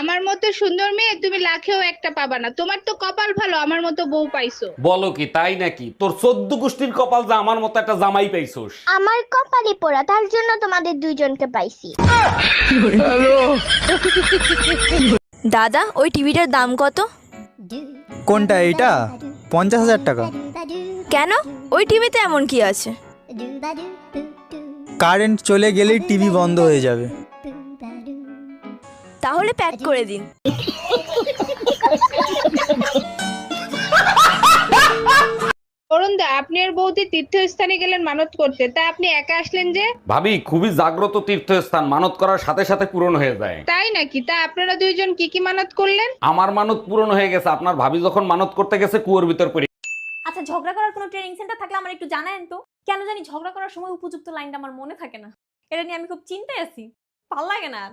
আমার মতো সুন্দর মেয়ে তুমি লাখেও একটা পাবা না। তোমার তো কপাল ভালো আমার মতো বউ পাইছো। বলো কি তাই নাকি? তোর চোদ্দ গোষ্ঠীর কপাল যা আমার মতো একটা জামাই পাইছোস। আমার কপালে পড়া তার জন্য তোমাদের দুইজনকে পাইছি। দাদা ওই টিভিটার দাম কত? কোনটা এটা পঞ্চাশ হাজার টাকা। কেন? ওই টিভিতে এমন কি আছে? কারেন্ট চলে গেলেই টিভি বন্ধ হয়ে যাবে। তাহলে প্যাক করে দিন। অরুণ আপনি আর বৌদি তীর্থস্থানে গেলেন মানত করতে। তা আপনি একা আসলেন যে? ভাবি খুবই জাগ্রত তীর্থস্থান মানত করার সাথে সাথে পূরণ হয়ে যায়। তাই নাকি? তা আপনারা দুইজন কি কি মানত করলেন? আমার মানত পূরণ হয়ে গেছে। আপনার ভাবি যখন মানত করতে গেছে কুয়োর ভিতর পড়ে আচ্ছা ঝগড়া করার কোনো ট্রেনিং সেন্টার থাকলে আমার একটু জানায়েন তো। কেন জানি ঝগড়া করার সময় উপযুক্ত লাইনটা আমার মনে থাকে না। এটা নিয়ে আমি খুব চিন্তায় আছি। ভালো লাগে না আর।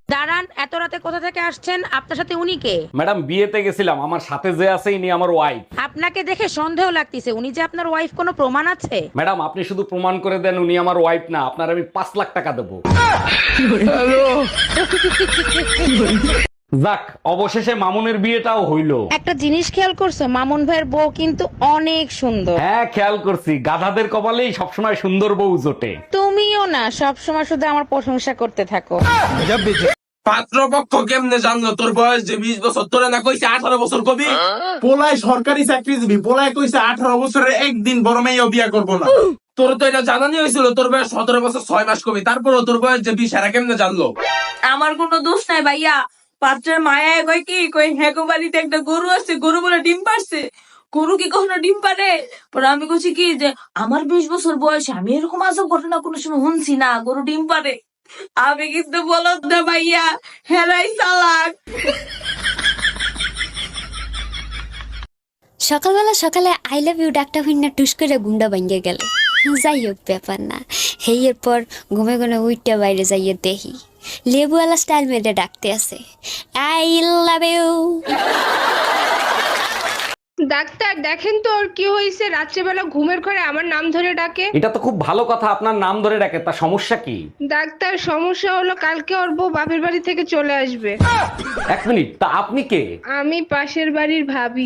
দাঁড়ান এত রাতে কোথা থেকে আসছেন? আপনার সাথে উনি কে? ম্যাডাম বিয়েতে গেছিলাম। আমার সাথে যে আছে ইনি আমার ওয়াইফ আপনাকে দেখে সন্দেহ লাগতেছে। উনি যে আপনার ওয়াইফ কোনো প্রমাণ আছে? ম্যাডাম আপনি শুধু প্রমাণ করে দেন উনি আমার ওয়াইফ না। আপনার আমি পাঁচ লাখ টাকা দেবো। যাক অবশেষে মামুনের বিয়েটাও হইল। একটা জিনিস খেয়াল করছ মামুন ভাইয়ের বউ কিন্তু অনেক সুন্দর। হ্যাঁ খেয়াল করছি। গাধাদের কপালেই সবসময় সুন্দর বউ জোটে। তুমিও না সবসময় শুধু আমার প্রশংসা করতে থাকো। পাত্রপক্ষ কেমনে জানলো? তোর বয়স যে বিশ বছর তোরা না কইছে আঠারো বছর কবি? পোলায় সরকারি চাকরি দিবি পোলায় কইছে আঠারো বছরের একদিন বড় মেয়েও বিয়া করব না। তোর তো এটা জানানি হয়েছিল তোর বয়স সতেরো বছর ছয় মাস কবি। তারপরও তোর বয়স যে বিশ এরা কেমনে জানলো? আমার কোনো দোষ নাই ভাইয়া। পাত্রের মায়ায় কয় কি কই হেগো বাড়িতে একটা গরু আছে গরু বলে ডিম পারছে গরু কি কখনো ডিম পারে পরে আমি কইছি কি যে আমার বিশ বছর বয়সে আমি এরকম আজব ঘটনা কোনো সময় শুনছি না গরু ডিম পারে আমি কিন্তু বলত না ভাইয়া, হেরাই চালাক সকালবেলা সকালে আই লাভ ইউ ডাকটা হইনা টুস করে গুন্ডা ভাঙ্গে গেল। যাই হোক, ব্যাপার না। হেয়ের পর ঘুমে ঘুমে উইটটা বাইরে যাইয়ে দেখি। লেবুওয়ালা স্টাইল মেয়েটা ডাকতে আছে। আই লাভ ইউ ডাক্তার দেখেন তো ওর কি হয়েছে। রাত্রেবেলা ঘুমের ঘরে আমার নাম ধরে ডাকে। এটা তো খুব ভালো কথা আপনার নাম ধরে ডাকে তা সমস্যা কি? ডাক্তার সমস্যা হলো কালকে ওর বউ বাপের বাড়ি থেকে চলে আসবে। এক মিনিট তা আপনি কে? আমি পাশের বাড়ির ভাবি।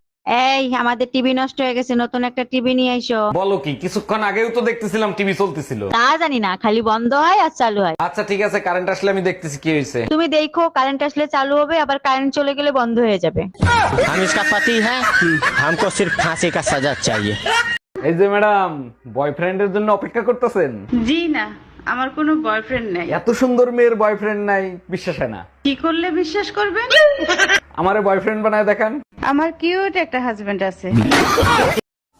এই আমাদের টিভি নষ্ট হয়ে গেছে নতুন একটা টিভি নিয়ে আইসো বলো কি কিছুক্ষণ আগেও তো দেখতেছিলাম টিভি চলতেছিল তা জানি না খালি বন্ধ হয় আর চালু হয় আচ্ছা ঠিক আছে কারেন্ট আসলে আমি দেখতেছি কি হয়েছে তুমি দেখো কারেন্ট আসলে চালু হবে আবার কারেন্ট চলে গেলে বন্ধ হয়ে যাবে हम इसका पति है हमको सिर्फ फांसी का सजा चाहिए এই যে ম্যাডাম বয়ফ্রেন্ডের জন্য অপেক্ষা করতেছেন জি না আমার কোনো বয়ফ্রেন্ড নেই এত সুন্দর মেয়ের বয়ফ্রেন্ড নাই বিশ্বাস হয় না কি করলে বিশ্বাস করবেন আমারে বয়ফ্রেন্ড বানায় দেখান। আমার কিউট একটা হাজবেন্ড আছে।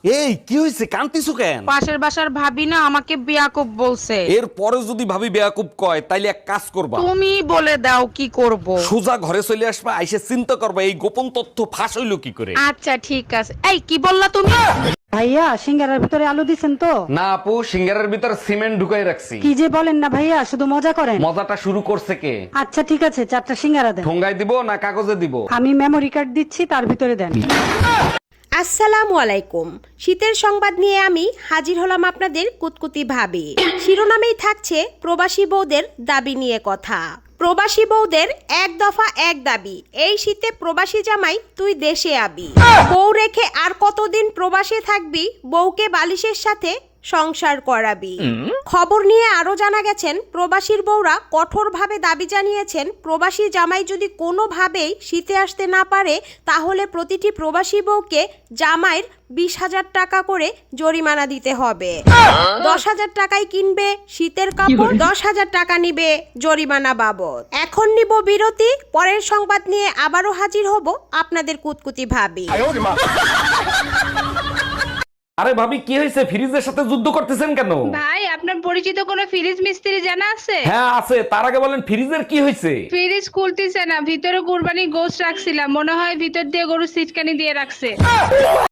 এই কি হইছে? কান্তিছু কেন? পাশের বাসার ভাবি না আমাকে বিয়াকুব বলছে। এর পরে যদি ভাবি বিয়াকুব কয় তাইলে এক কাজ করবা। তুমি বলে দাও কি করব। সোজা ঘরে চলে আসবা আইসে চিন্তা করবা এই গোপন তথ্য ফাঁস হইল কি করে? আচ্ছা ঠিক আছে। এই কি বললা তুমি? ভাইয়া সিঙ্গারার ভিতরে আলু দিছেন তো? না আপু সিঙ্গারের ভিতর সিমেন্ট ঢুকাই রাখছি। কি যে বলেন না ভাইয়া শুধু মজা করেন। মজাটা শুরু করছে কে? আচ্ছা ঠিক আছে চারটা সিঙ্গারা দেন। ঠোঙ্গায় দিব না কাগজে দিব? আমি মেমোরি কার্ড দিচ্ছি তার ভিতরে দেন। আসসালামু আলাইকুম। শীতের সংবাদ নিয়ে আমি হাজির হলাম আপনাদের কুতকুতি ভাবে। শিরোনামেই থাকছে প্রবাসী বউদের দাবি নিয়ে কথা। প্রবাসী বউদের এক দফা এক দাবি এই শীতে প্রবাসী জামাই তুই দেশে আবি। বউ রেখে আর কতদিন প্রবাসে থাকবি বউকে বালিশের সাথে সংসার করাবি। খবর নিয়ে আরও জানা গেছেন প্রবাসীর বউরা কঠোরভাবে দাবি জানিয়েছেন প্রবাসী জামাই যদি কোনোভাবেই শীতে আসতে না পারে তাহলে প্রতিটি প্রবাসী বউকে জামাইয়ের বিশ হাজার টাকা করে জরিমানা দিতে হবে। দশ হাজার টাকায় কিনবে শীতের কাপড় দশ হাজার টাকা নিবে জরিমানা বাবদ। এখন নিব বিরতি পরের সংবাদ নিয়ে আবারও হাজির হব আপনাদের কুতকুতি ভাবি। আরে ভাবি কি হয়েছে? ফ্রিজের সাথে যুদ্ধ করতেছেন কেন? ভাই আপনার পরিচিত কোনো ফ্রিজ মিস্ত্রি জানা আছে? হ্যাঁ আছে। তার আগে বলেন ফ্রিজের কি হয়েছে? ফ্রিজ খুলতেছে না ভিতরে কুরবানি গোশ রাখছিলাম। মনে হয় ভিতর দিয়ে গরু সিটকানি দিয়ে রাখছে।